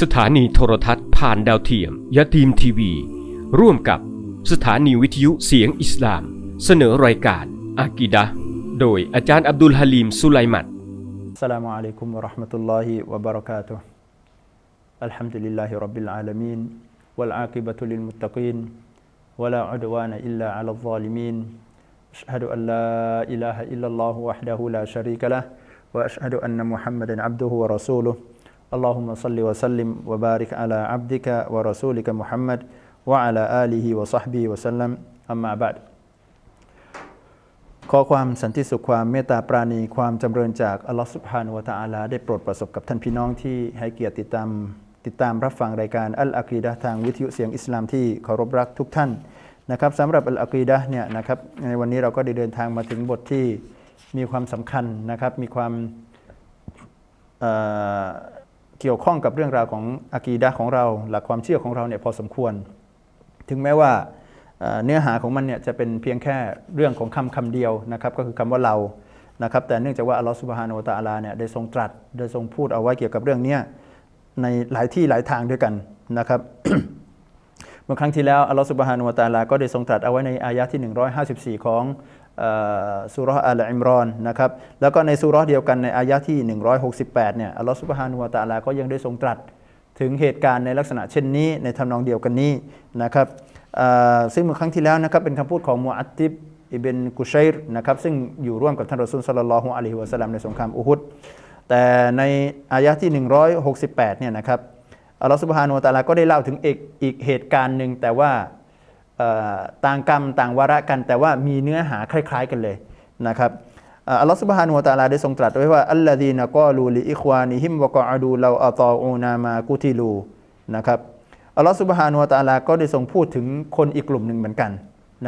สถานีโทรทัศน์ผ่านดาวเทียมยะทีมทีวี ร่วมกับสถานีวิทยุเสียงอิสลาม เสนอรายการอากิดะโดยอาจารย์อับดุลฮาลิมสุไลมัดสลามุอะลัยคุมวะราะห์มะตุลลอฮิวะบะเราะกาตุฮ์อัลฮัมดุลิลลาฮิรับบิลอาลามีนวัลอาคิบะตุลิลมุตตะกีนวะลาอุดวานะอิลลาอัลลอลิมีนอัชฮะดุอัลลาอิลาฮะอิลลัลลอฮุวะห์ดะฮูลาชะรีกะละวะอัชฮะดุอันนะมุฮัมมัดันอับดุฮุวะเราะซูลุฮ์ اللهم صل وسلم وبارك على عبدك ورسولك محمد وعلى آله وصحبه وسلم أما بعد ขอความสันติสุขความเมตตาปราณีความจำเริญจากอัลลอฮฺสุบฮานุวะตะอาลาได้โปรดประสบกับท่านพี่น้องที่ให้เกียรติติดตามติดตามรับฟังรายการอัลอากีดะห์ทางวิทยุเสียงอิสลามที่เคารพรักทุกท่านนะครับสำหรับอัลอากีดะห์เนี่ยนะครับในวันนี้เราก็ได้เดินทางมาถึงบทที่มีความสำคัญนะครับมีความ เกี่ยวข้องกับเรื่องราวของอากีดะของเรา หลักความเชื่อของเราเนี่ยพอสมควร ถึงแม้ว่าเนื้อหาของมันเนี่ยจะเป็นเพียงแค่เรื่องของคำคำเดียวนะครับก็คือคำว่าเรานะครับแต่เนื่องจากว่าอัลลอฮฺสุบฮานาอัลตะอาลาเนี่ยได้ทรงตรัสได้ทรงพูดเอาไว้เกี่ยวกับเรื่องนี้ในหลายที่หลายทางด้วยกันนะครับเมื่อครั้งที่แล้วอัลลอฮฺสุบฮานาอัลตะอาลาก็ได้ทรงตรัสเอาไว้ในอายะที่ 154 ของเอ่อ สุราะห์อัลอิมรอนนะครับแล้วก็ในสุรเดียวกันในอายะที่ 168เนี่ยอัลลอฮฺสุบฮานาอัลตะอาลาก็ยังได้ทรงตรัสถึงเหตุการณ์ในลักษณะเช่นนี้ในทำนองเดียวกันนี้นะครับซึ่งเมื่อครั้งที่แล้วนะครับเป็นคำพูดของมูอัตติบอิเบนกุชัยรนะครับซึ่งอยู่ร่วมกับท่านรอซูลสัลลัลลอฮุอะลัยฮิวะสัลลัมในสงครามอุฮุดแต่ในอายะที่ 168เนี่ยนะครับอัลลอฮฺสุบฮานุวะตะอาลาก็ได้เล่าถึงอีกอีกเหตุการณ์หนึ่งแต่ว่า ต่างกรรมต่างวาระกัน แต่ว่ามีเนื้อหาคล้าย ๆ กันเลยนะครับอัลลอฮฺสุบฮานุวะตาลาได้ทรงตรัสไว้ว่าอัลลดีนกอลูลิอิควานิฮิมวะกออดูเราอัตออูนามากุติลูนะครับอัลลอฮฺสุบฮานุวะตาลาก็ได้ทรงพูดถึงคนอีกกลุ่มหนึ่งเหมือนกัน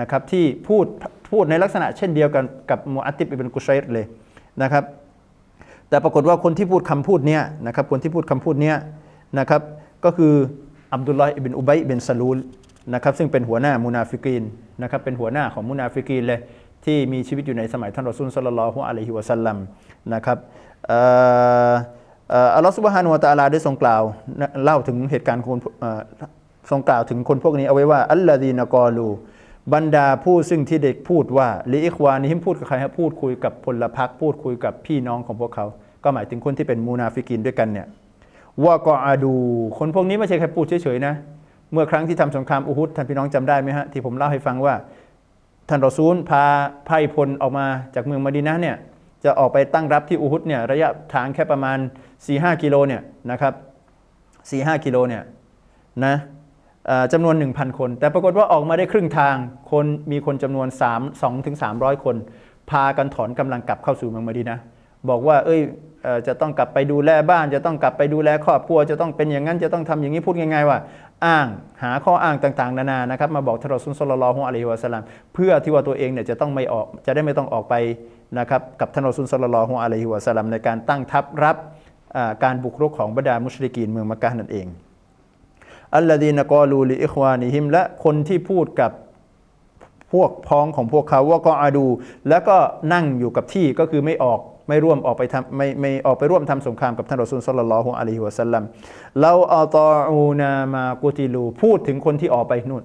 นะครับที่พูดพูดในลักษณะเช่นเดียวกันกับมูอัติบอิบนกุชัยเลยนะครับแต่ปรากฏว่าคนที่พูดคำพูดเนี้ยนะครับคนที่พูดคำพูดเนี้ยนะครับก็คืออับดุลลอฮ์อิบินอุบัยบินซาลูล นะครับซึ่งเป็นหัวหน้ามุนาฟิกีนนะครับเป็นหัวหน้าของมุนาฟิกีนเลยที่มีชีวิตอยู่ในสมัยท่านรอซูลสัลลัลลอฮุอะลัยฮิวะสัลลัมนะครับอัลลอฮฺซุบฮานุวะตะอาลาได้ทรงกล่าวเล่าถึงเหตุการณ์คนทรงกล่าวถึงคนพวกนี้เอาไว้ว่าอัลลอดีนกอลูบรรดาผู้ซึ่งที่เด็กพูดว่าลิอิควานิฮิมพูดกับใครครับพูดคุยกับพลพรรคพูดคุยกับพี่น้องของพวกเขา ก็หมายถึงคนที่เป็นมูนาฟิกินด้วยกันเนี่ยว่ากออาดู คนพวกนี้ไม่ใช่แค่พูดเฉยๆนะ เมื่อครั้งที่ทำสงครามอุฮุดท่านพี่น้องจำได้ไหมฮะที่ผมเล่าให้ฟังว่า ท่านรอซูลพาไพร่พลออกมาจากเมืองมดีนะเนี่ยจะออกไปตั้งรับที่อุฮุดเนี่ยระยะทางแค่ประมาณ 4-5 กิโลเนี่ยนะครับ4-5 กิโลเนี่ยนะจำนวน 1,000 คน แต่ปรากฏว่าออกมาได้ครึ่งทางคนมีคนจำนวน 3 2ถึง300 คน พากันถอนกำลังกลับเข้าสู่เมืองมดีนะ บอกว่า เอ้ยจะต้องกลับไปดูแลบ้าน จะต้องกลับไปดูแลครอบครัว จะต้องเป็นอย่างนั้น จะต้องทำอย่างนี้พูดง่ายๆว่า อ้างหาข้ออ้างต่างๆ นานานะครับมาบอกทารอซูลศ็อลลอฮุอะลัยฮิวะสัลลัมเพื่อที่ว่าตัวเองเนี่ยจะต้องไม่ออกจะได้ไม่ต้องออกไปนะครับกับทารอซูลศ็อลลอฮุอะลัยฮิวะสัลลัมในการตั้งทัพรับการบุกรุกของบรรดามุชริกีนเมืองมักกะนั่นเองอัลลดีนกอลูลิอิควานิฮิมและคนที่พูดกับพวกพ้องของพวกเขาว่าก็อาดู แล้วก็นั่งอยู่กับที่ก็คือไม่ออก ไม่ร่วมออกไปทำไม่ไม่ออกไปร่วมทำสงครามกับท่านรอซูลสัลลัลลอฮุอะลัยฮิวะสัลลัมเราอัตออูนามากุติลูพูดถึงคนที่ออกไปนู่น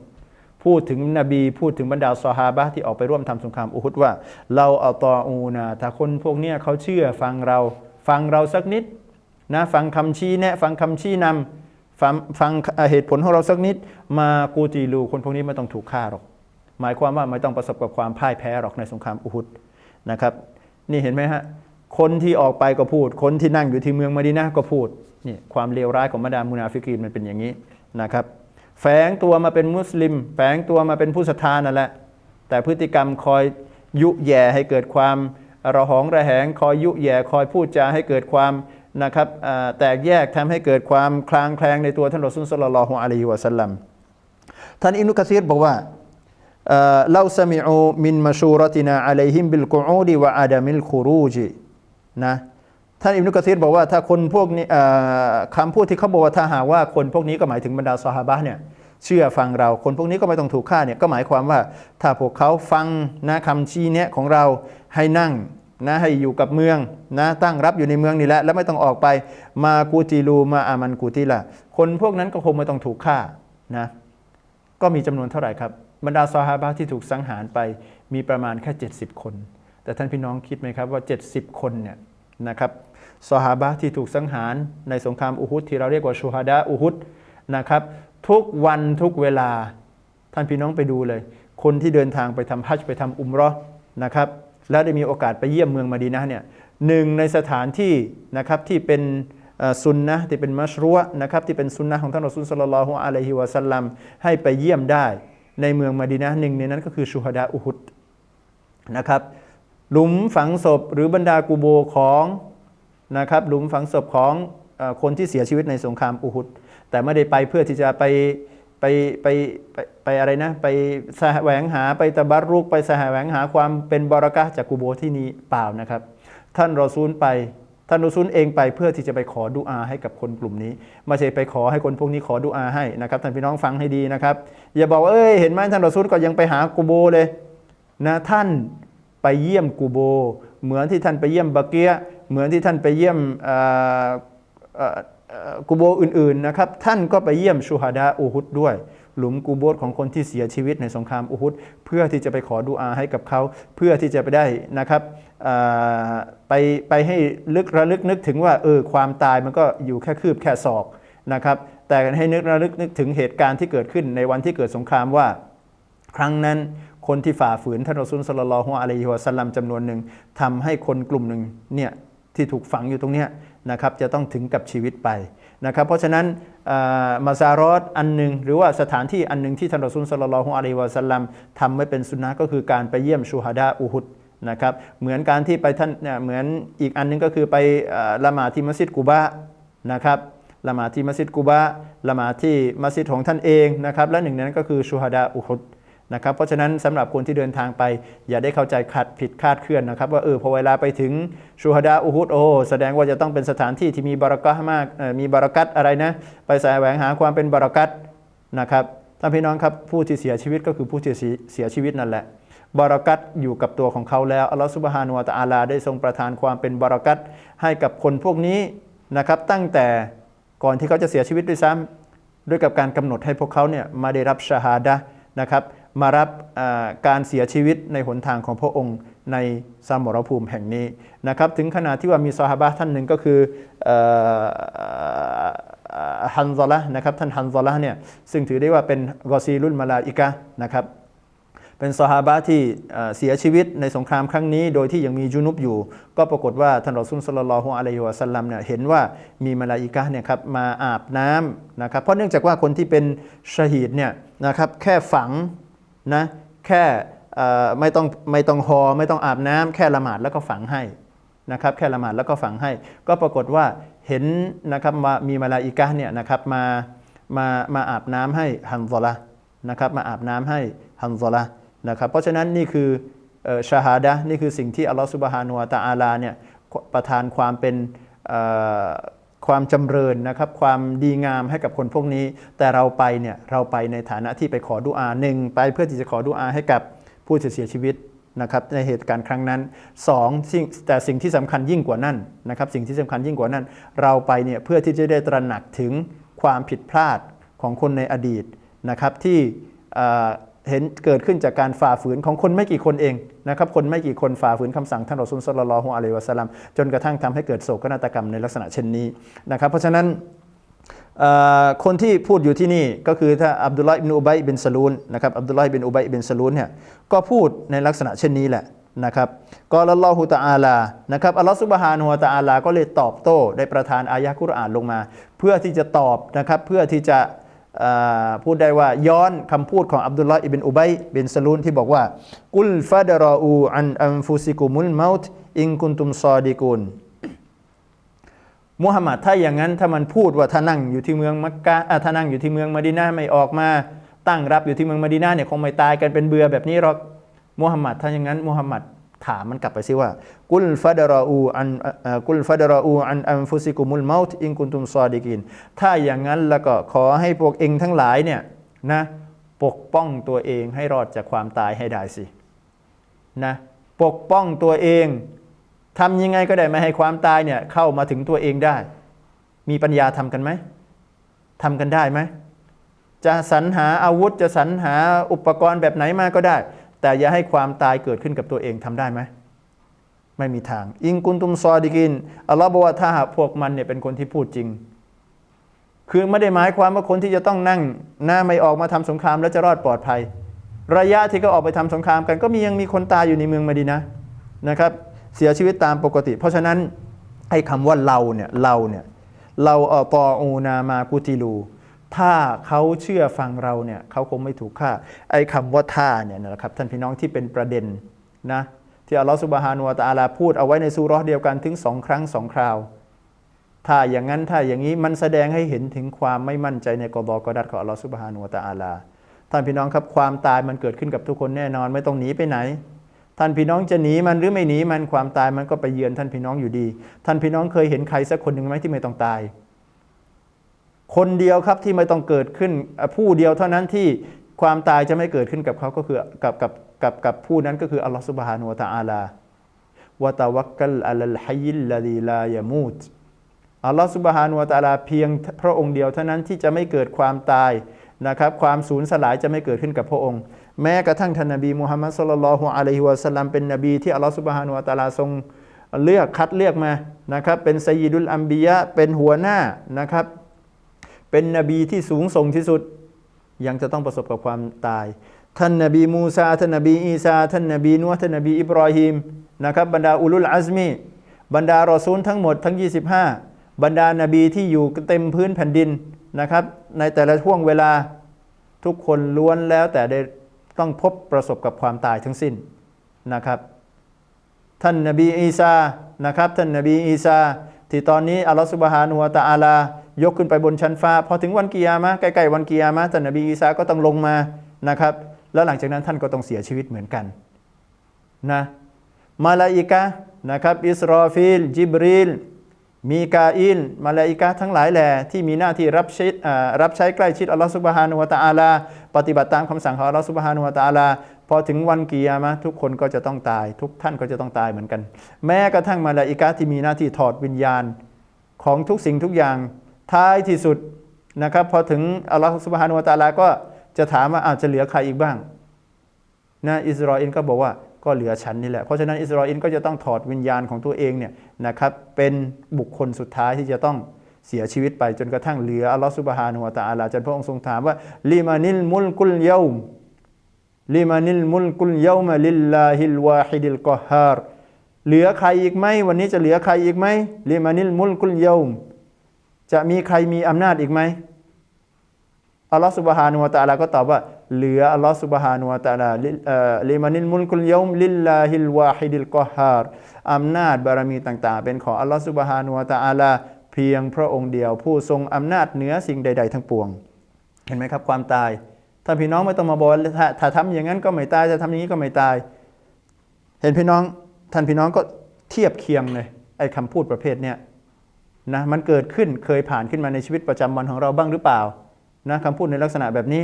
พูดถึงนบีพูดถึงบรรดาซอฮาบะที่ออกไปร่วมทำสงครามอุฮุดว่า เราอัตออูนาถ้าคนพวกเนี้ยเขาเชื่อฟังเราฟังเราสักนิดนะฟังคำชี้แนะฟังคำชี้นำฟังฟังเหตุผลของเราสักนิด มากูตีลูคนพวกนี้ไม่ต้องถูกฆ่าหรอก หมายความว่าไม่ต้องประสบกับความพ่ายแพ้หรอกในสงครามอุฮุดนะครับ นี่เห็นไหมฮะ คนที่ออกไปก็พูด คนที่นั่งอยู่ที่เมืองมะดีนะก็พูดนี่ความเลวร้ายของบรรดามุนาฟิกีนมันเป็นอย่างนี้นะครับแฝงตัวมาเป็นมุสลิม แฝงตัวมาเป็นผู้ศรัทธานั่นแหละ แต่พฤติกรรมคอยยุแย่ให้เกิดความระหองระแหงคอยยุแย่คอยพูดจาให้เกิดความนะครับแตกแยกทำให้เกิดความคลางแคลงในตัวท่านรอซูลสลลอฮุอะลัยฮิวะสัลลัมท่านอินุกะซีรบอกว่าเราสมิอูมินมาชูรตินาอะลัยฮิมบิลกุอูดีวะอาดามิลคุรูจิ นะท่านอิบนุกะซีรบอกว่าถ้าคนพวกนี้คำพูดที่เขาบอกว่าถ้าหากว่าคนพวกนี้ก็หมายถึงบรรดาซอฮาบะเนี่ยเชื่อฟังเราคนพวกนี้ก็ไม่ต้องถูกฆ่าเนี่ยก็หมายความว่าถ้าพวกเขาฟังนะคำชี้แนะของเราให้นั่งนะให้อยู่กับเมืองนะตั้งรับอยู่ในเมืองนี่แหละแล้วไม่ต้องออกไปมากูติลูมาอามันกูติละคนพวกนั้นก็คงไม่ต้องถูกฆ่านะก็มีจำนวนเท่าไหร่ครับบรรดาซอฮาบะที่ถูกสังหารไปมีประมาณแค่ 70 คน แต่ท่านพี่น้องคิดไหมครับว่า 70 คนเนี่ยนะครับซอฮาบะที่ถูกสังหารในสงครามอุฮุดที่เราเรียกว่าชูฮาดะอุฮุดนะครับ ทุกวันทุกเวลาท่านพี่น้องไปดูเลย คนที่เดินทางไปทำฮัจญ์ไปทำอุมรอนะครับแล้วได้มีโอกาสไปเยี่ยมเมืองมะดีนะเนี่ยหนึ่งในสถานที่นะครับที่เป็นซุนนะที่เป็นมัชรัวนะครับที่เป็นซุนนะของท่านรอซูลศ็อลลัลลอฮุอะลัยฮิวะสัลลัมให้ไปเยี่ยมได้ในเมืองมะดีนะห์หนึ่งในนั้นก็คือชูฮดาอุฮุดนะครับ หลุมฝังศพหรือบรรดากูโบของนะครับหลุมฝังศพของอคนที่เสียชีวิตในสงครามอุฮุดแต่ไม่ได้ไปเพื่อที่จะไปไปไปไปไปอะไรนะ ไปแสวงหาไปตะบัรุกไปแสวงหาความเป็นบารอกะจากกูโบที่นี้เปล่านะครับ ท่านรอซูลไปท่านรอซูลเองไปเพื่อที่จะไปขอดุอาให้กับคนกลุ่มนี้ไม่ใช่ไปขอให้คนพวกนี้ขอดุอาให้นะครับท่านพี่น้องฟังให้ดีนะครับ อย่าบอกเอ้ยเห็นไหมท่านรอซูลก็ยังไปหากูโบเลยนะท่าน ไปเยี่ยมกูโบ เหมือนที่ท่านไปเยี่ยมบาเกียเหมือนที่ท่านไปเยี่ยมกูโบอื่นๆนะครับ ท่านก็ไปเยี่ยมชูฮาดาอูฮุดด้วย หลุมกูโบสของคนที่เสียชีวิตในสงครามอูฮุดเพื่อที่จะไปขอดุอาให้กับเขา เพื่อที่จะไปได้นะครับไปไปให้ลึกระลึกนึกถึงว่าเออความตายมันก็อยู่แค่คืบแค่ศอกนะครับ แต่ให้นึกระลึกนึกถึงเหตุการณ์ที่เกิดขึ้นในวันที่เกิดสงครามว่า ครั้งนั้น คนที่ฝ่าฝืนท่านรอซูลสลลัลอฮุอะลัยฮิวะสัลลัมจำนวนหนึ่งทำให้คนกลุ่มหนึ่งเนี่ยที่ถูกฝังอยู่ตรงเนี้ยนะครับจะต้องถึงกับชีวิตไปนะครับเพราะฉะนั้นมาซารอดอันหนึ่งหรือว่าสถานที่อันหนึ่งที่ท่านรอซูลสลลัลอฮุอะลัยฮิวะสัลลัมทำไว้เป็นสุนนะก็คือการไปเยี่ยมชูฮาดาอูฮุดนะครับเหมือนการที่ไปท่านเนี่ยเหมือนอีกอันหนึงก็คือไปละหมาดที่มัสยิดกูบะนะครับละหมาดที่มัสยิดกูบะละหมาดที่มัสยิดของท่านเองนะครับและหนึ่งในนั้นก็คือชูฮาดาอุฮุด นะครับเพราะฉะนั้นสำหรับคนที่เดินทางไป อย่าได้เข้าใจขัดผิดคาดเคลื่อนนะครับ ว่าเออพอเวลาไปถึงชูฮาดาอุฮุดโอแสดงว่าจะต้องเป็นสถานที่ที่มีบารักะมากมีบารักัตอะไรนะ ไปสายแสวงหาความเป็นบารักัตนะครับท่านพี่น้องครับผู้ที่เสียชีวิตก็คือผู้ที่เสียชีวิตนั่นแหละบารักัตอยู่กับตัวของเขาแล้วอัลลอฮฺซุบฮานุวะตะอาลาได้ทรงประทานความเป็นบารักัตให้กับคนพวกนี้นะครับ ตั้งแต่ก่อนที่เขาจะเสียชีวิตด้วยซ้ำด้วยกับการกำหนดให้พวกเขาเนี่ยมาได้รับชาฮาดะนะครับ มารับการเสียชีวิตในหนทางของพระองค์ในสมรภูมิแห่งนี้นะครับถึงขนาดที่ว่ามีซอฮาบะท่านหนึ่งก็คือฮันซอละนะครับท่านฮันซอละเนี่ยซึ่งถือได้ว่าเป็นกอซีลุลมาลาอิกะนะครับเป็นซอฮาบะที่เสียชีวิตในสงครามครั้งนี้ โดยที่ยังมีจุนุบอยู่ ก็ปรากฏว่าท่านรอซุลสลลฮุอะลัยฮิวะสัลลัมเนี่ยเห็นว่ามีมาลาอิกะเนี่ยครับมาอาบน้ำนะครับเพราะเนื่องจากว่าคนที่เป็นชะฮีดเนี่ยนะครับแค่ฝัง นะแค่ไม่ต้องไม่ต้องหอไม่ต้องอาบน้ำแค่ละหมาดแล้วก็ฝังให้นะครับแค่ละหมาดแล้วก็ฝังให้ ก็ปรากฏว่าเห็นนะครับมามีมาลาอิกะเนี่ยนะครับมามามาอาบน้ำให้ฮันซอละนะครับมาอาบน้ำให้ฮันซอละนะครับเพราะฉะนั้นนี่คือชาฮาดะนี่คือสิ่งที่อัลลอฮฺสุบฮานุวะตะอาลาเนี่ยประทานความเป็น ความจำเริญนะครับความดีงามให้กับคนพวกนี้ แต่เราไปเนี่ยเราไปในฐานะที่ไปขอดุอาหนึ่งไปเพื่อที่จะขอดุอาให้กับผู้เสียชีวิตนะครับในเหตุการณ์ครั้งนั้นสองสิ่งแต่สิ่งที่สำคัญยิ่งกว่านั้นนะครับสิ่งที่สำคัญยิ่งกว่านั้น เราไปเนี่ยเพื่อที่จะได้ตระหนักถึงความผิดพลาดของคนในอดีตนะครับที่ เห็นเกิดขึ้นจากการฝ่าฝืนของคนไม่กี่คนเองนะครับคนไม่กี่คนฝ่าฝืนคำสั่งท่านรอซูลสลลัลลอฮุอะลัยวะสัลลัมจนกระทั่งทำให้เกิดโศกนาฏกรรมในลักษณะเช่นนี้นะครับเพราะฉะนั้นคนที่พูดอยู่ที่นี่ก็คือถ้าอับดุลลาห์อิบนอุบัยบินสลูนนะครับอับดุลลาห์บินอุบัยบินสลูนเนี่ยก็พูดในลักษณะเช่นนี้แหละนะครับก็ลลอฮุตะอาลานะครับอัลลอฮฺซุบฮานุวะตะอาลาก็เลยตอบโต้ได้ประทานอายะห์กุรอานลงมา เพื่อที่จะตอบนะครับเพื่อที่จะ พูดได้ว่าย้อนคำพูดของอับดุลลาห์อิบนอุบัยบินสลูนที่บอกว่า กุลฟาดรออูอันอัมฟุซิกุมุลเมาต์อิงกุนตุมซอดิกุนมุฮัมมัดถ้าอย่างนั้นถ้ามันพูดว่าถ้านั่งอยู่ที่เมืองมักกะอ่านั่งอยู่ที่เมืองมะดีนาไม่ออกมาตั้งรับอยู่ที่เมืองมะดีนาเนี่ยคงไม่ตายกันเป็นเบื่อแบบนี้หรอกมุฮัมมัดถ้าอย่างนั้นมุฮัมมัด ถามมันกลับไปสิว่า กุลฟาดรออูอันกุลฟาดรออูอันอัมฟุซิกุมุลเมาต์อิงกุนตุมซอดิกิน ถ้าอย่างนั้นแล้วก็ขอให้พวกเองทั้งหลายเนี่ยนะปกป้องตัวเองให้รอดจากความตายให้ได้สินะปกป้องตัวเองทำยังไงก็ได้ไม่ให้ความตายเนี่ยเข้ามาถึงตัวเองได้ มีปัญญาทำกันไหมทำกันได้ไหมจะสรรหาอาวุธจะสรรหาอุปกรณ์แบบไหนมาก็ได้ แต่อย่าให้ความตายเกิดขึ้นกับตัวเองทำได้ไหมไม่มีทาง อิงกุนตุมซอดิกินอัลลอฮ์บอกว่าถ้าหากพวกมันเนี่ยเป็นคนที่พูดจริง คือไม่ได้หมายความว่าคนที่จะต้องนั่ง หน้าไม่ออกมาทำสงครามแล้วจะรอดปลอดภัย ระยะที่เขาออกไปทำสงครามกันก็มียังมีคนตายอยู่ในเมืองมาดีนะนะครับ เสียชีวิตตามปกติ เพราะฉะนั้นไอ้คำว่าเราเนี่ยเราเนี่ยเราอตออูนามากุติลู ถ้าเขาเชื่อฟังเราเนี่ยเขาคงไม่ถูกฆ่าไอ้คำว่าท่าเนี่ยนะครับท่านพี่น้องที่เป็นประเด็นนะที่อัลลอฮฺสุบฮานุวะตาลาพูดเอาไว้ในซูราะห์เดียวกันถึงสองครั้งสองคราว ถ้าอย่างนั้นถ้าอย่างนี้มันแสดงให้เห็นถึงความไม่มั่นใจในกบกดัดของอัลลอฮฺสุบฮานุวะตาลาท่านพี่น้องครับความตายมันเกิดขึ้นกับทุกคนแน่นอนไม่ต้องหนีไปไหน ท่านพี่น้องจะหนีมันหรือไม่หนีมันความตายมันก็ไปเยือนท่านพี่น้องอยู่ดี ท่านพี่น้องเคยเห็นใครสักคนหนึ่งไหมที่ไม่ต้องตาย คนเดียวครับที่ไม่ต้องเกิดขึ้นผู้เดียวเท่านั้นที่ความตายจะไม่เกิดขึ้นกับเขาก็คือกับกับกับกับผู้นั้นก็คืออัลลอฮฺสุบฮานุวะตะอาลาวะตะวักกัลอัลลฮัยิลลาดีลายามูตอัลลอฮฺสุบฮานุวะตะอาลาเพียงพระองค์เดียวเท่านั้นที่จะไม่เกิดความตายนะครับความสูญสลายจะไม่เกิดขึ้นกับพระองค์ แม้กระทั่งท่านนบีมุฮัมมัดสุลลัลฮุอะลัยฮิวะสัลลัมเป็นนบีที่อัลลอฮฺสุบฮานุวะตะอาลาทรงเลือกคัดเลือกมานะครับเป็นไซยิดุลอัมบียะเป็นหัวหน้านะครับ เป็นนบีที่สูงส่งที่สุด ยังจะต้องประสบกับความตาย ท่านนบีมูซาท่านนบีอีซาท่านนบีนัวท่านนบีอิบรอฮิมนะครับบรรดาอุลุลอัซมีบรรดารอซูลทั้งหมดทั้ง 25 บรรดานบีที่อยู่เต็มพื้นแผ่นดินนะครับในแต่ละช่วงเวลาทุกคนล้วนแล้วแต่ได้ต้องพบประสบกับความตายทั้งสิ้นนะครับ ท่านนบีอีสานะครับท่านนบีอีสาที่ตอนนี้อัลลอฮฺสุบฮานุวะตะอาลา ยกขึ้นไปบนชั้นฟ้า พอถึงวันกิยามะใกล้ๆวันกิยามะท่านนบีอีสาก็ต้องลงมานะครับ แล้วหลังจากนั้นท่านก็ต้องเสียชีวิตเหมือนกันนะมาลาอิกะนะครับอิสรอฟิลจิบรีลมีกาอินมาลาอิกะทั้งหลายแหล่ที่มีหน้าที่รับใช้รับใช้ใกล้ชิดอัลลอฮฺสุบฮานุวะตะอาลา ปฏิบัติตามคำสั่งของอัลลอฮฺสุบฮานุวะตะอาลาพอถึงวันกิยามะทุกคนก็จะต้องตาย ทุกท่านก็จะต้องตายเหมือนกัน แม้กระทั่งมาลาอิกะที่มีหน้าที่ถอดวิญญาณของทุกสิ่งทุกอย่าง ท้ายที่สุดนะครับพอถึงอัลลอฮฺสุบฮานุวะตาลาก็จะถามว่าอาวจะเหลือใครอีกบ้างนะอิสราเอลก็บอกว่าก็เหลือฉันนี่แหละ เพราะฉะนั้นอิสราเอลก็จะต้องถอดวิญญาณของตัวเองเนี่ยนะครับเป็นบุคคลสุดท้ายที่จะต้องเสียชีวิตไปจนกระทั่งเหลืออัลลอฮฺสุบฮานุวะตาลาจนพระองค์ทรงถามว่าลิมานิลมุลกุลเยาลิมานิลมุลกุลเยามลิลลาฮิลวาฮิดิลกอฮาร์เหลือใครอีกไหมวันนี้จะเหลือใครอีกไหมลิมานิลมุลกุลเยา จะมีใครมีอำนาจอีกไหมอัลลอฮฺสุบฮานุวะตะอาลาก็ตอบว่า เหลืออัลลอฮฺสุบฮานุวะตะอาลาลิมานิลมุลกุลยอมลิลลาฮิลวาฮิดิลกอฮาร์อำนาจบารมีต่าง ๆ เป็นของอัลลอฮฺสุบฮานุวะตะอาลาเพียงพระองค์เดียว ผู้ทรงอำนาจเหนือสิ่งใด ๆ ทั้งปวง เห็นไหมครับความตายท่านพี่น้องไม่ต้องมาบอกว่าถ้าถ้าทำอย่างนั้นก็ไม่ตายถ้าทำอย่างนี้ก็ไม่ตาย เห็นพี่น้องท่านพี่น้องก็เทียบเคียงเลยไอ้คำพูดประเภทเนี้ย นะมันเกิดขึ้นเคยผ่านขึ้นมาในชีวิตประจำวันของเราบ้างหรือเปล่านะคำพูดในลักษณะแบบนี้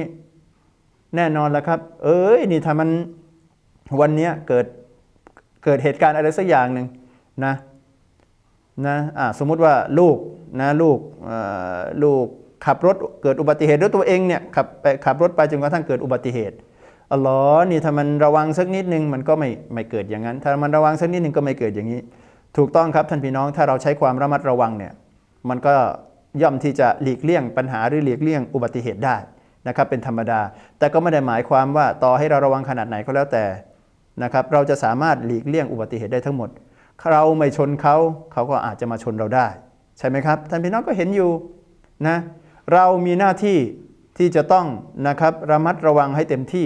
แน่นอนแล้วครับ เอ้ยนี่ถ้ามันวันนี้เกิดเกิดเหตุการณ์อะไรสักอย่างหนึ่งนะนะอ่าสมมุติว่าลูกนะลูกลูกขับรถเกิดอุบัติเหตุด้วยตัวเองเนี่ยขับไปขับรถไปจนกระทั่งเกิดอุบัติเหตุอ๋อเหรอนี่ถ้ามันระวังสักนิดนึงมันก็ไม่ไม่เกิดอย่างนั้น ถ้ามันระวังสักนิดนึงก็ไม่เกิดอย่างนี้ ถูกต้องครับท่านพี่น้องถ้าเราใช้ความระมัดระวังเนี่ยมันก็ย่อมที่จะหลีกเลี่ยงปัญหาหรือหลีกเลี่ยงอุบัติเหตุได้นะครับเป็นธรรมดา แต่ก็ไม่ได้หมายความว่าต่อให้เราระวังขนาดไหนก็แล้วแต่นะครับเราจะสามารถหลีกเลี่ยงอุบัติเหตุได้ทั้งหมด เราไม่ชนเขาเขาก็อาจจะมาชนเราได้ ใช่ไหมครับท่านพี่น้องก็เห็นอยู่นะเรามีหน้าที่ที่จะต้องนะครับระมัดระวังให้เต็มที่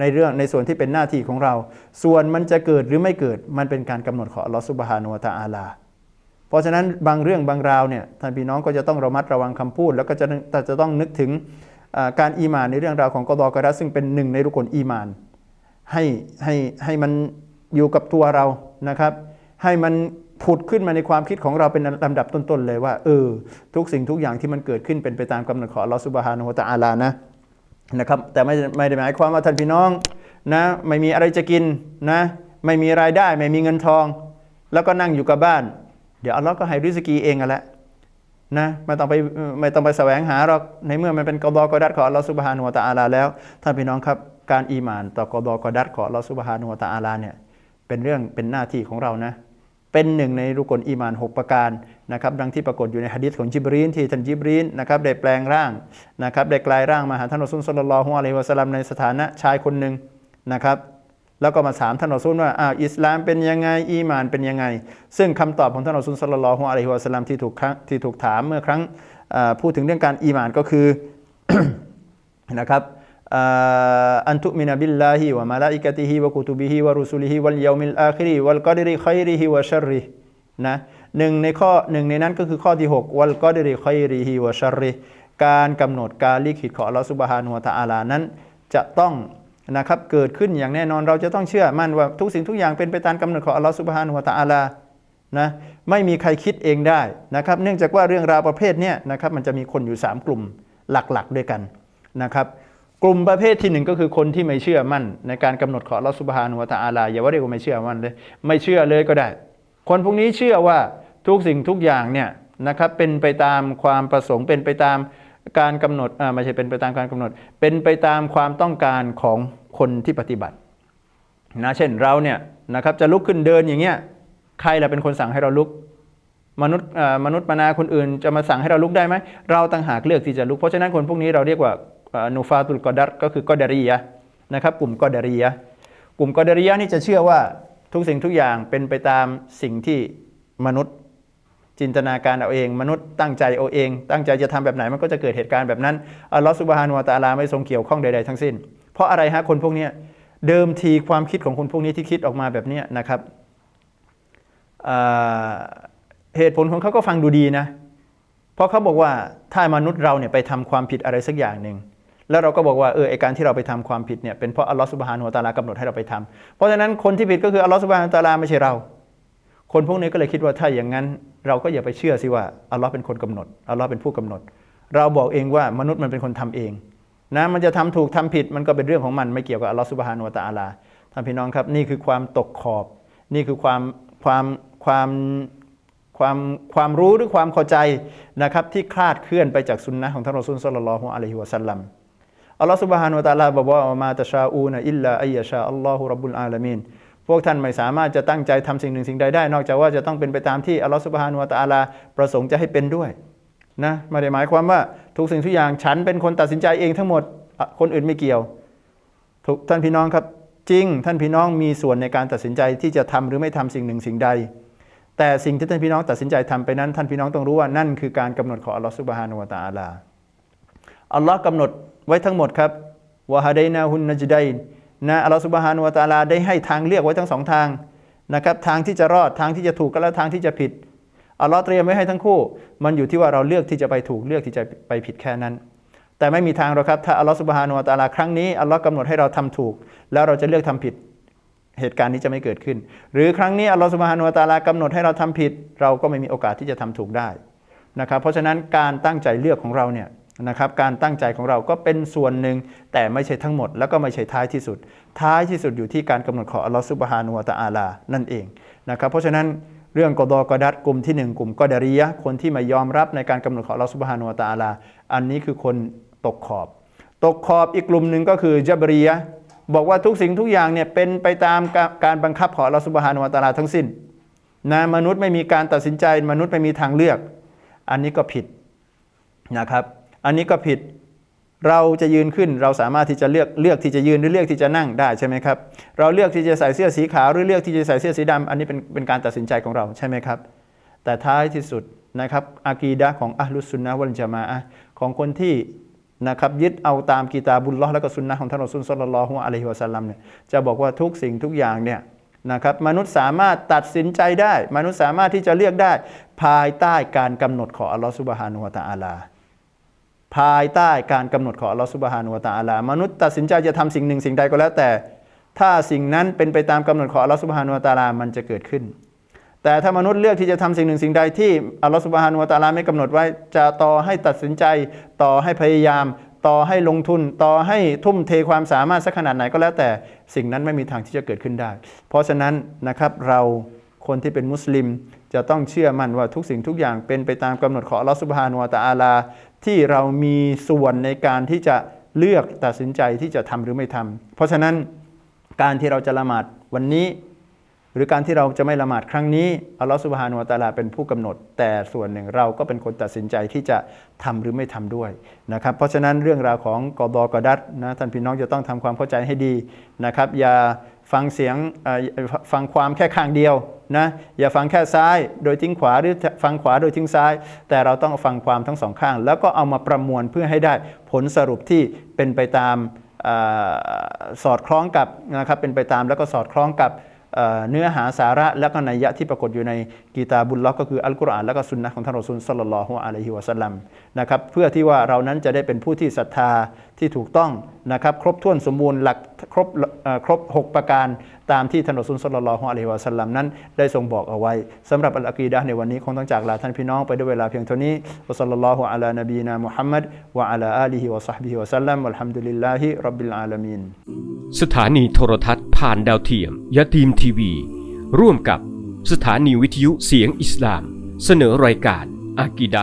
ในเรื่องในส่วนที่เป็นหน้าที่ของเรา ส่วนมันจะเกิดหรือไม่เกิดมันเป็นการกำหนดของอัลลอฮฺสุบฮานุวะตะอาลา เพราะฉะนั้นบางเรื่องบางราวเนี่ยท่านพี่น้องก็จะต้องระมัดระวังคำพูด แล้วก็จะแต่จะต้องนึกถึงการอีหมานในเรื่องราวของกอดอกระดัสซึ่งเป็นหนึ่งในรุกลอีหมาน ให้ให้ให้มันอยู่กับตัวเรานะครับ ให้มันผุดขึ้นมาในความคิดของเราเป็นลำดับต้นๆเลยว่าเออทุกสิ่งทุกอย่างที่มันเกิดขึ้นเป็นไปตามกำหนดของอัลลอฮฺสุบฮานุวะตะอาลานะ นะครับแต่ไม่ไม่ได้หมายความว่าท่านพี่น้องนะไม่มีอะไรจะกินนะไม่มีรายได้ไม่มีเงินทอง แล้วก็นั่งอยู่กับบ้าน เดี๋ยวอัลลอฮ์ก็ให้ริสกีเองอะแหละนะไม่ต้องไปไม่ต้องไปแสวงหาหรอกในเมื่อมันเป็นกอดอกอดัดของอัลลอฮ์ซุบฮานุวะตะอาลาแล้วท่านพี่น้องครับการอีหมานต่อกอดอกอดัดของอัลลอฮ์ซุบฮานุวะตะอาลาเนี่ยเป็นเรื่องเป็นหน้าที่ของเรานะ เป็นหนึ่งในรุกลอีมาน 6 ประการนะครับดังที่ปรากฏอยู่ในหะดีษของจิบรีนที่ท่านจิบรีนนะครับได้แปลงร่างนะครับได้กลายร่างมาหาท่านอซูลศ็อลลัลลอฮุอะลัยฮิวะซัลลัมในสถานะชายคนหนึ่งนะครับแล้วก็มาถามท่านรอซูลว่าอ้าวอิสลามเป็นยังไงอีมานเป็นยังไง ซึ่งคำตอบของท่านอซูลศ็อลลัลลอฮุอะลัยฮิวะซัลลัมที่ถูกที่ถูกถามเมื่อครั้งพูดถึงเรื่องการอีมานก็คือนะครับ อ่าอันตุมินะบิลลาฮิวะมาลาอิกะติฮิวะกุตุบิฮิวะรุสุลิฮิวัลยามิลอาคิริวัลกอดิริคอยริฮิวะชัรรินะหนึ่งในข้อหนึ่งในนั้นก็คือข้อที่ 6 วัลกอดิริคอยริฮิวชัรริการกำหนดการลิขิตของอัลลอฮฺซุบฮานุวะตะอาลานั้น จะต้องนะครับเกิดขึ้นอย่างแน่นอนเราจะต้องเชื่อมั่นว่าทุกสิ่งทุกอย่างเป็นไปตามกำหนดของอัลลอฮฺซุบฮานุวะตะอาลานะไม่มีใครคิดเองได้นะครับ เนื่องจากว่าเรื่องราวประเภทนี้นะครับมันจะมีคนอยู่ 3 กลุ่มหลักๆด้วยกันนะครับ กลุ่มประเภทที่หนึ่งก็คือคนที่ไม่เชื่อมั่น ในการกำหนดของอัลลอฮฺซุบฮานุวตะอาลาอย่าว่าเรียกว่าไม่เชื่อมั่นเลย ไม่เชื่อเลยก็ได้ คนพวกนี้เชื่อว่าทุกสิ่งทุกอย่างเนี่ยนะครับเป็นไปตามความประสงค์เป็นไปตามการกำหนดอ่าไม่ใช่เป็นไปตามการกำหนด เป็นไปตามความต้องการของคนที่ปฏิบัตินะเช่นเราเนี่ยนะครับจะลุกขึ้นเดินอย่างเงี้ยใครล่ะเป็นคนสั่งให้เราลุกมนุษย์มนุษย์มนาคนอื่นจะมาสั่งให้เราลุกได้ไหมเราต่างหากเลือกที่จะลุกเพราะฉะนั้นคนพวกนี้เราเรียกว่า นูฟาตุลกอดัรก็คือกอดารียะนะครับ กลุ่มกอดารียะกลุ่มกอดารียะนี่จะเชื่อว่าทุกสิ่งทุกอย่างเป็นไปตามสิ่งที่มนุษย์จินตนาการเอาเอง มนุษย์ตั้งใจเอาเอง ตั้งใจจะทำแบบไหนมันก็จะเกิดเหตุการณ์แบบนั้นอัลลอฮฺซุบฮานุวะตาลาไม่ทรงเกี่ยวข้องใดๆทั้งสิ้น เพราะอะไรฮะคนพวกนี้เดิมทีความคิดของคนพวกนี้ที่คิดออกมาแบบนี้นะครับเหตุผลของเขาก็ฟังดูดีนะ เพราะเขาบอกว่าถ้ามนุษย์เราเนี่ยไปทำความผิดอะไรสักอย่างหนึ่ง แล้วเราก็บอกว่าเออไอการที่เราไปทำความผิดเนี่ยเป็นเพราะอัลลอฮฺสุบฮานุวตะอาลากำหนดให้เราไปทำเพราะฉะนั้นคนที่ผิดก็คืออัลลอฮฺสุบฮานุวตะอาลาไม่ใช่เรา คนพวกนี้ก็เลยคิดว่าถ้าอย่างนั้น เราก็อย่าไปเชื่อสิว่าอัลลอฮ์เป็นคนกำหนดอัลลอฮ์เป็นผู้กำหนด เราบอกเองว่ามนุษย์มันเป็นคนทำเองนะมันจะทำถูกทำผิดมันก็เป็นเรื่องของมันไม่เกี่ยวกับอัลลอฮ์สุบฮานุวตะอาลาท่านพี่น้องครับนี่คือความตกขอบ นี่คือความความความความความรู้หรือความเข้าใจนะครับที่คลาดเคลื่อนไปจากสุนนะของท่านรอซูลศ็อลลัลฮุอะลัยฮิวะซัลลัม อัลลอฮฺสุบและ تعالى บอกว่ามาตชาอูนอิลลาอิยชาอัลลอฮฺรับบุลอาลามินพวกท่านไม่สามารถจะตั้งใจทำสิ่งหนึ่งสิ่งใดได้ นอกจากว่าจะต้องเป็นไปตามที่อัลลอฮฺสุบและ تعالى ประสงค์จะให้เป็นด้วยนะไม่ได้หมายความว่าทุกสิ่งทุกอย่างฉันเป็นคนตัดสินใจเองทั้งหมดคนอื่นไม่เกี่ยวทุกท่านพี่น้องครับจริง ท่านพี่น้องมีส่วนในการตัดสินใจที่จะทำหรือไม่ทำสิ่งหนึ่งสิ่งใด แต่สิ่งที่ท่านพี่น้องตัดสินใจทำไปนั้น ท่านพี่น้องต้องรู้ว่านั่นคือการกำหนดของอัลลอฮฺสุบฮานุวาตาลา อัลลอฮ์กำหนดไว้ทั้งหมดครับวะฮะไดนาฮุนนจดัยนนะอัลลอฮฺสุบฮานุวะตาลาได้ให้ทางเลือกไว้ทั้งสองทางนะครับทางที่จะรอดทางที่จะถูกก็และทางที่จะผิดอัลลอฮ์เตรียมไว้ให้ทั้งคู่ มันอยู่ที่ว่าเราเลือกที่จะไปถูกเลือกที่จะไปผิดแค่นั้น แต่ไม่มีทางหรอกครับถ้าอัลลอฮฺสุบฮานุวะตาลาครั้งนี้อัลลอฮ์กำหนดให้เราทำถูก แล้วเราจะเลือกทำผิดเหตุการณ์นี้จะไม่เกิดขึ้น หรือครั้งนี้อัลลอฮฺสุบฮานุวะตาลากำหนดให้เราทำผิด เราก็ไม่มีโอกาสที่จะทำถูกได้นะครับเพราะฉะนั้นการตั้งใจเลือกของเราเนี่ย นะครับการตั้งใจของเราก็เป็นส่วนหนึ่งแต่ไม่ใช่ทั้งหมด แล้วก็ไม่ใช่ท้ายที่สุด ท้ายที่สุดอยู่ที่การกำหนดของอัลลอฮฺซุบฮานุวะตะอาลานั่นเองนะครับเพราะฉะนั้นเรื่องกอดอกอดัดกลุ่มที่หนึ่งกลุ่มกอดารียะคนที่ม่ยอมรับในการกำหนดของอัลลอฮฺซุบฮานุวะตะอาลา อันนี้คือคนตกขอบ ตกขอบอีกกลุ่มหนึ่งก็คือจับรียะบอกว่าทุกสิ่งทุกอย่างเนี่ยเป็นไปตามการบังคับของอัลลอฮฺซุบฮานุวะตะอาลาทั้งสิ้นนะมนุษย์ไม่มีการตัดสินใจมนุษย์ไม่มีทางเลือก อันนี้ก็ผิดนะครับ อันนี้ก็ผิดเราจะยืนขึ้นเราสามารถที่จะเลือกเลือกที่จะยืนหรือเลือกที่จะนั่งได้ใช่ไหมครับ เราเลือกที่จะใส่เสื้อสีขาวหรือเลือกที่จะใส่เสื้อสีดำอันนี้เป็นเป็นการตัดสินใจของเราใช่ไหมครับ แต่ท้ายที่สุดนะครับอากีดะของอัลลุสุนนะวัลจามะอะของคนที่นะครับยึดเอาตามกีตาบุลลอฮ์และก็สุนนะของท่านรอซูลศ็อลลัลลอฮุอะลัยฮิวะซัลลัมเนี่ยจะบอกว่าทุกสิ่งทุกอย่างเนี่ยนะครับมนุษย์สามารถตัดสินใจได้ มนุษย์สามารถที่จะเลือกได้ภายใต้การกำหนดของอัลลอฮฺซุบฮานุวะตะอาลา ภายใต้การกำหนดของอัลลอฮฺซุบฮานุวะตะอาลามนุษย์ตัดสินใจจะทำสิ่งหนึ่งสิ่งใดก็แล้วแต่ ถ้าสิ่งนั้นเป็นไปตามกำหนดของอัลลอฮฺซุบฮานุวะตะอาลามันจะเกิดขึ้น แต่ถ้ามนุษย์เลือกที่จะทำสิ่งหนึ่งสิ่งใดที่อัลลอฮฺซุบฮานุวะตะอาลาไม่กำหนดไว้จะต่อให้ตัดสินใจ ต่อให้พยายาม ต่อให้ลงทุน ต่อให้ทุ่มเทความสามารถสักขนาดไหนก็แล้วแต่ สิ่งนั้นไม่มีทางที่จะเกิดขึ้นได้ เพราะฉะนั้นนะครับเราคนที่เป็นมุสลิมจะต้องเชื่อมั่นว่าทุกสิ่งทุกอย่างเป็นไปตามกำหนดของอัลลอฮฺสุบฮานุวะตะอาลา ที่เรามีส่วนในการที่จะเลือกตัดสินใจที่จะทำหรือไม่ทำเพราะฉะนั้นการที่เราจะละหมาดวันนี้ หรือการที่เราจะไม่ละหมาดครั้งนี้อัลลอฮฺสุบฮานุวะตะอาลาเป็นผู้กำหนด แต่ส่วนหนึ่งเราก็เป็นคนตัดสินใจที่จะทำหรือไม่ทำด้วยนะครับเพราะฉะนั้นเรื่องราวของกอบอกอดัตนะท่านพี่น้องจะต้องทำความเข้าใจให้ดีนะครับอย่า ฟังเสียงฟังความแค่ข้างเดียวนะอย่าฟังแค่ซ้ายโดยทิ้งขวาหรือฟังขวาโดยทิ้งซ้าย แต่เราต้องฟังความทั้งสองข้าง แล้วก็เอามาประมวลเพื่อให้ได้ผลสรุปที่เป็นไปตามอสอดคล้องกับนะครับเป็นไปตามแล้วก็สอดคล้องกับเอ่อเนื้อหาสาระและก็นัยยะที่ปรากฏอยู่ในกีตาบุลล็อกก็คืออัลกุรอานและก็สุนนะของท่านรอซูลสัลลัลลอฮุอะลัยฮิวะสัลลัมนะครับเพื่อที่ว่าเรานั้นจะได้เป็นผู้ที่ศรัทธา ที่ถูกต้องนะครับครบถ้วนสมบูรณ์หลักครบครบ 6 ประการตามที่ท่านอซูลสัลลัลลอฮุอะลัยฮิวะสัลลัมนั้นได้ทรงบอกเอาไว้สำหรับอัลอากีดะในวันนี้คงต้องจากลาท่านพี่น้องไปด้วยเวลาเพียงเท่านี้วะสัลลัลลอฮุอะลานบีนามุฮัมมัดวะอะลาอาลีฮิวะซอฮบิฮิวะสัลลัมวัลฮัมดุลิลลาฮิร็อบบิลอาลามีนสถานีโทรทัศน์ผ่านดาวเทียมยะทีมทีวี ร่วมกับสถานีวิทยุเสียงอิสลาม เสนอรายการอากีดะ